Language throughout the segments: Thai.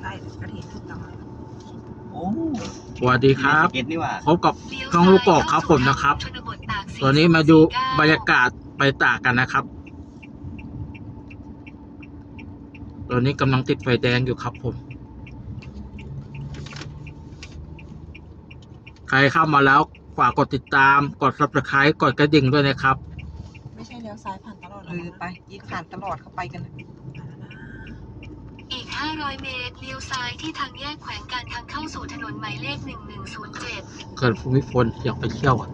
ใช่กระถิ่นถูกต้องแล้วโอ้สวัสดีครับ เก็ตนี่หว่า พบกับช่องลูกกอกครับผมนะครับตัวนี้มาดูบรรยากาศไปตากกันนะครับตัวนี้กำลังติดไฟแดงอยู่ครับผม ใครเข้ามาแล้วฝากกดติดตาม กด subscribe กดกระดิ่งด้วยนะครับ ไม่ใช่เลี้ยวซ้ายผ่านตลอดเออไปยิงผ่านตลอดเข้าไปกันนะอีก 500 เมตร เลี้ยวซ้ายที่ทางแยกแขวงการทางเข้าสู่ถนนหมายเลข 1107 เกิดภูมิพลอยากไปเที่ยวอะ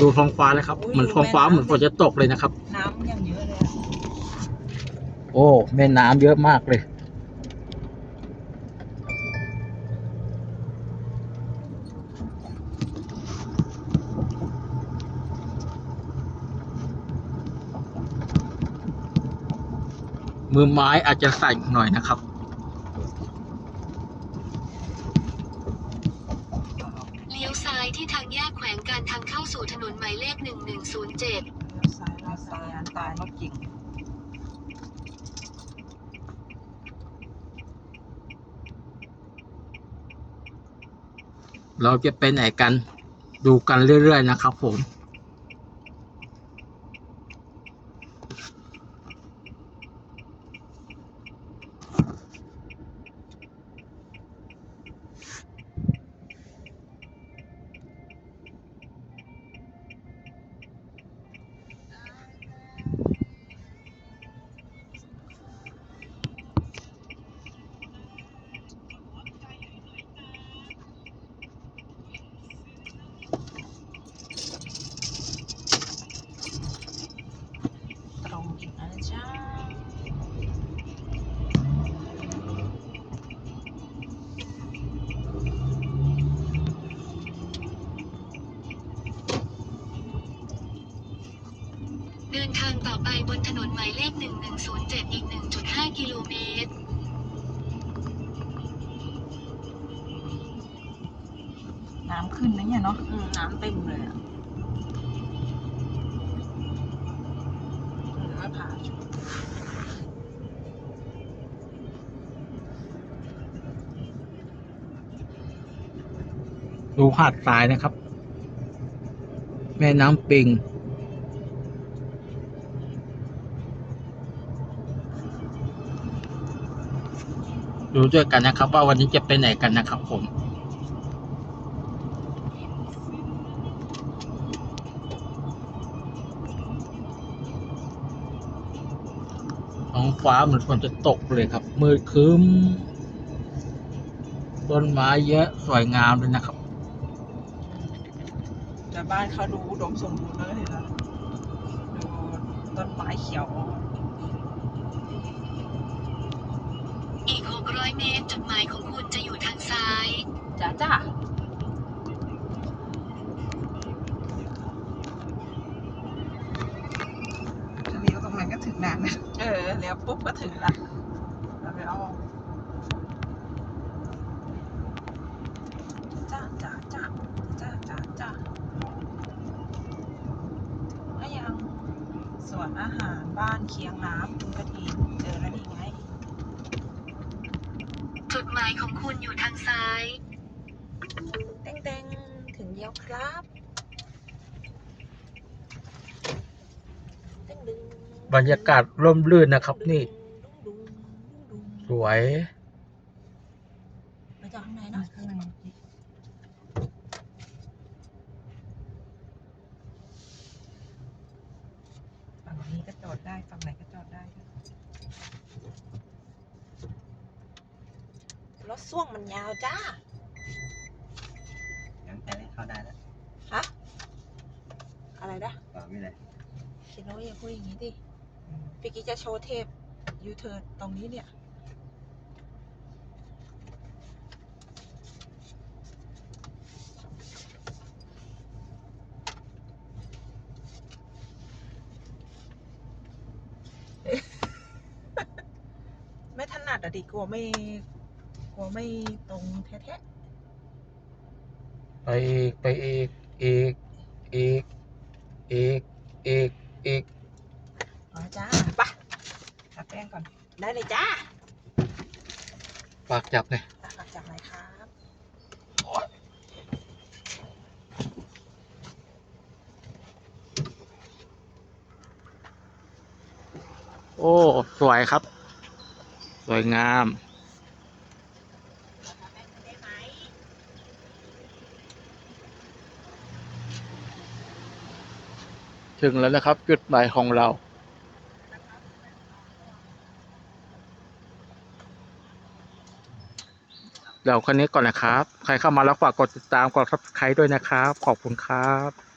ดูท้องฟ้าเลยครับ เหมือนท้องฟ้าเหมือนฝนจะตกเลยนะครับ น้ำยังเยอะเลยอะโอ้ แม่น้ำเยอะมากเลย มือไม้อาจจะสั่นหน่อยนะครับ เลี้ยวซ้ายที่ทางแยกแขวงการทางเข้าสู่ถนนหมายเลข1107เลี้ยวซ้ายเราเราสาซ้ายยอัอันนตาตายยรถจริงเราจะไปไหนกันดูกันเรื่อยๆนะครับผม เดินทางต่อไปบนถนนหมายเลข 1107 อีก 1.5 กิโลเมตร น้ำขึ้นนะเนี่ยเนาะ อืมน้ำเต็มเลยอะ ดูหาดทรายนะครับ แม่น้ำปิง ดูด้วยกันนะครับ ว่าวันนี้จะไปไหนกันนะครับผมท้องฟ้าเหมือนฝนจะตกเลยครับ มืดครึ้มต้นไม้เยอะ สวยงามเลยนะครับ แต่บ้านเขาดูอุดมสมบูรณ์แล้วเห็นแล้วดูต้นไม้เขียวอีก 600 เมตรจุดหมายของคุณจะอยู่ทางซ้าย จ้าจ้าถ้าเลี้ยวตรงนั้นก็ถึงนานนะ เออเลี้ยวปุ๊บก็ถึงละเราไปเอาจ้าจ้าจ้าจ้าจ้าจ้าก็ยังสวนอาหาร บ้านเคียงน้ำคุณกระถินเจอแล้วนี่ไง จุดหมายของคุณอยู่ทางซ้ายเต้งเต้งถึงแล้วครับเต้งดึงบรรยากาศร่มรื่นนะครับ นี่ ดุงดุงดุงสวยไปจอดข้างในเนาะข้างในฝั่งนี้ก็จอดได้ ฝั่งไหนก็จอดได้ รถส้วงมันยาวจ้างั้นแต่เข้าได้แล้วฮะอะไรนะเปล่าไม่เลยคิดว่าอย่าพูดอย่างนี้ดิพี่กี้จะโชว์เทปยูเทิร์นตรงนี้เนี่ย ไม่ถนัดอะดิกลัวไม่ก ลัวไม่ตรงแท้ไปอีกไปอีกอีกอีกอีกอีกอีกๆอ๋อจ้าไปะทาแป้งก่อน ได้เลยจ้าฝากจับหน่อยอะฝากจับหน่อยครับโอ้ สวยครับ สวยงาม ถึงแล้วนะครับ จุดหมายของเรา เดี๋ยวคันนี้ก่อนนะครับ ใครเข้ามาแล้วฝากกดติดตามกด subscribe ด้วยนะครับ ขอบคุณครับ